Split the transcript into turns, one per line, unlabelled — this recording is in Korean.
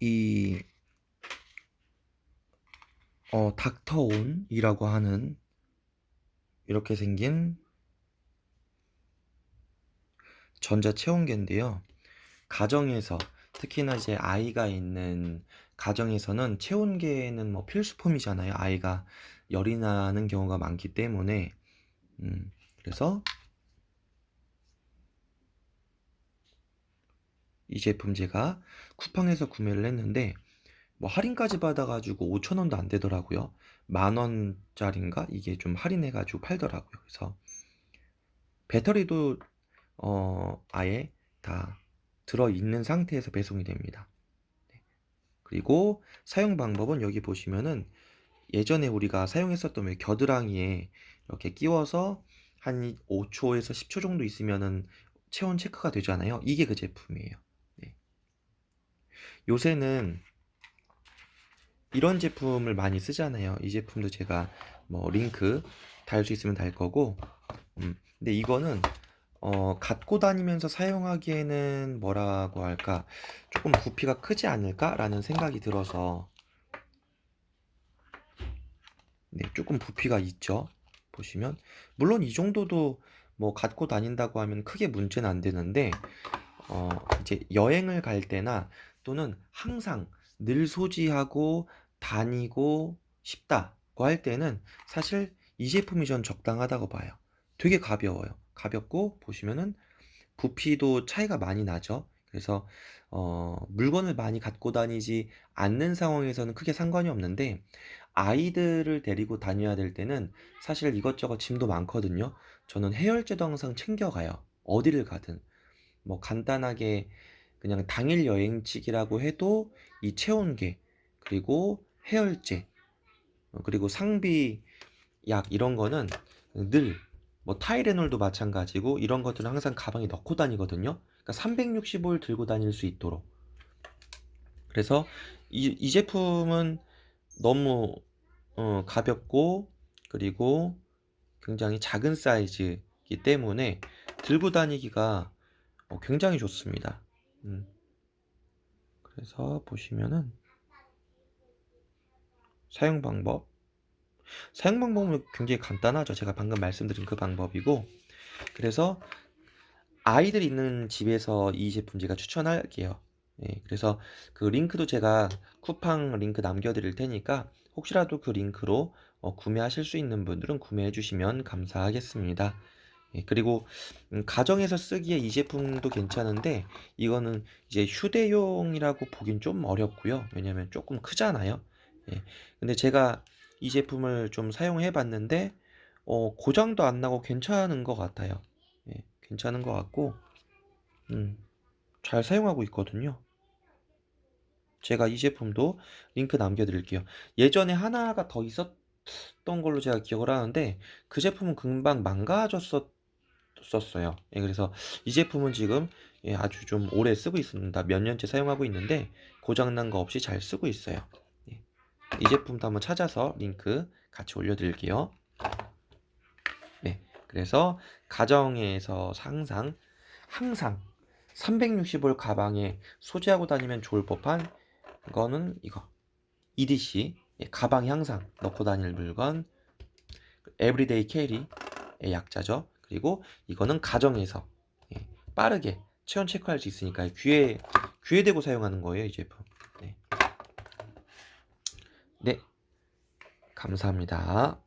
이 어 닥터온이라고 하는 이렇게 생긴 전자 체온계인데요. 가정에서 특히나 이제 아이가 있는 가정에서는 체온계는 뭐 필수품이잖아요. 아이가 열이 나는 경우가 많기 때문에 음, 그래서 이 제품 제가 쿠팡에서 구매를 했는데 뭐 할인까지 받아가지고 5천 원도 안 되더라고요. 만 원짜리인가? 이게 좀 할인해가지고 팔더라고요. 그래서 배터리도 어 아예 다 들어 있는 상태에서 배송이 됩니다. 네. 그리고 사용 방법은 여기 보시면은 예전에 우리가 사용했었던 왜 겨드랑이에 이렇게 끼워서 한 5초에서 10초 정도 있으면은 체온 체크가 되잖아요. 이게 그 제품이에요. 네. 요새는 이런 제품을 많이 쓰잖아요. 이 제품도 제가 뭐 링크 달 수 있으면 달 거고, 음, 근데 이거는 어, 갖고 다니면서 사용하기에는 뭐라고 할까, 조금 부피가 크지 않을까라는 생각이 들어서, 네, 조금 부피가 있죠. 보시면. 물론 이 정도도 뭐 갖고 다닌다고 하면 크게 문제는 안 되는데, 어, 이제 여행을 갈 때나 또는 항상 늘 소지하고 다니고 싶다고 할 때는 사실 이 제품이 전 적당하다고 봐요. 되게 가벼워요. 가볍고 보시면은 부피도 차이가 많이 나죠. 그래서 어, 물건을 많이 갖고 다니지 않는 상황에서는 크게 상관이 없는데 아이들을 데리고 다녀야 될 때는 사실 이것저것 짐도 많거든요. 저는 해열제도 항상 챙겨가요. 어디를 가든. 뭐 간단하게 그냥 당일 여행치기라고 해도 이 체온계 그리고 해열제 어, 그리고 상비 약 이런 거는 늘 뭐 타이레놀도 마찬가지고 이런 것들은 항상 가방에 넣고 다니거든요. 그러니까 365일 들고 다닐 수 있도록. 그래서 이, 이 제품은 너무 어, 가볍고 그리고 굉장히 작은 사이즈이기 때문에 들고 다니기가 어, 굉장히 좋습니다. 음. 그래서 보시면은 사용 방법 사용 방법은 굉장히 간단하죠. 제가 방금 말씀드린 그 방법이고 그래서 아이들 있는 집에서 이 제품 제가 추천할게요. 예, 그래서 그 링크도 제가 쿠팡 링크 남겨드릴 테니까 혹시라도 그 링크로 어, 구매하실 수 있는 분들은 구매해 주시면 감사하겠습니다. 예, 그리고 음, 가정에서 쓰기에 이 제품도 괜찮은데 이거는 이제 휴대용이라고 보긴 좀 어렵고요. 왜냐면 조금 크잖아요. 예, 근데 제가 이 제품을 좀 사용해 봤는데 어, 고장도 안 나고 괜찮은 것 같아요. 예, 괜찮은 것 같고 음, 잘 사용하고 있거든요. 제가 이 제품도 링크 남겨드릴게요. 예전에 하나가 더 있었던 걸로 제가 기억을 하는데 그 제품은 금방 망가졌었 어요. 예, 그래서 이 제품은 지금 예, 아주 좀 오래 쓰고 있습니다. 몇 년째 사용하고 있는데 고장난 거 없이 잘 쓰고 있어요. 예. 이 제품도 한번 찾아서 링크 같이 올려드릴게요. 네, 그래서 가정에서 항상 항상 360올 가방에 소지하고 다니면 좋을 법한 거는 이거 EDC 예, 가방에 항상 넣고 다닐 물건 에브리데이 캐리의 약자죠. 그리고 이거는 가정에서 예, 빠르게 체온 체크할 수 있으니까 귀에 귀에 대고 사용하는 거예요 이 제품. 네, 네. 감사합니다.